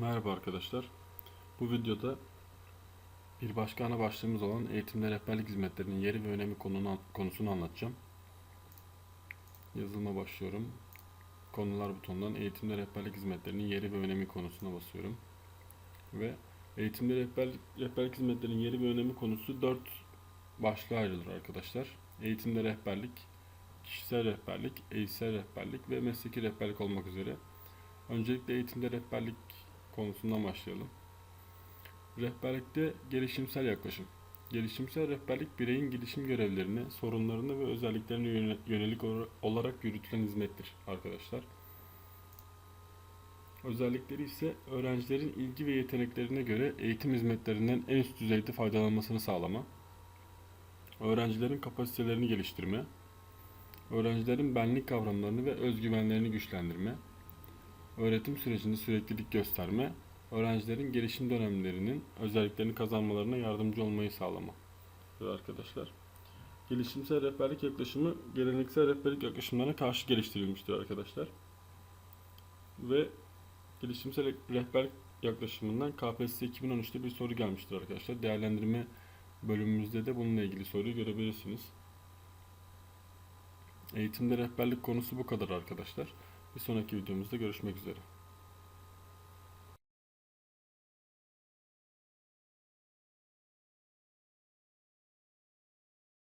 Merhaba arkadaşlar. Bu videoda bir başka ana başlığımız olan eğitimde rehberlik hizmetlerinin yeri ve önemi konusunu anlatacağım. Yazılıma başlıyorum. Konular butonundan eğitimde rehberlik hizmetlerinin yeri ve önemi konusuna basıyorum. Ve eğitimde rehberlik, rehberlik hizmetlerinin yeri ve önemi konusu 4 başlığa ayrılır arkadaşlar. Eğitimde rehberlik, kişisel rehberlik, eğitsel rehberlik ve mesleki rehberlik olmak üzere. Öncelikle eğitimde rehberlik konusundan başlayalım. Rehberlikte gelişimsel yaklaşım. Gelişimsel rehberlik bireyin gelişim görevlerini, sorunlarını ve özelliklerine yöne- yönelik olarak yürütülen hizmettir arkadaşlar. Özellikleri ise öğrencilerin ilgi ve yeteneklerine göre eğitim hizmetlerinden en üst düzeyde faydalanmasını sağlama, öğrencilerin kapasitelerini geliştirme, öğrencilerin benlik kavramlarını ve özgüvenlerini güçlendirme, öğretim sürecinde süreklilik gösterme, öğrencilerin gelişim dönemlerinin özelliklerini kazanmalarına yardımcı olmayı sağlama. Evet arkadaşlar. Gelişimsel rehberlik yaklaşımı geleneksel rehberlik yaklaşımlarına karşı geliştirilmiştir arkadaşlar. Ve gelişimsel rehberlik yaklaşımından KPSS 2013'te bir soru gelmiştir arkadaşlar. Değerlendirme bölümümüzde de bununla ilgili soruyu görebilirsiniz. Eğitimde rehberlik konusu bu kadar arkadaşlar. Bir sonraki videomuzda görüşmek üzere.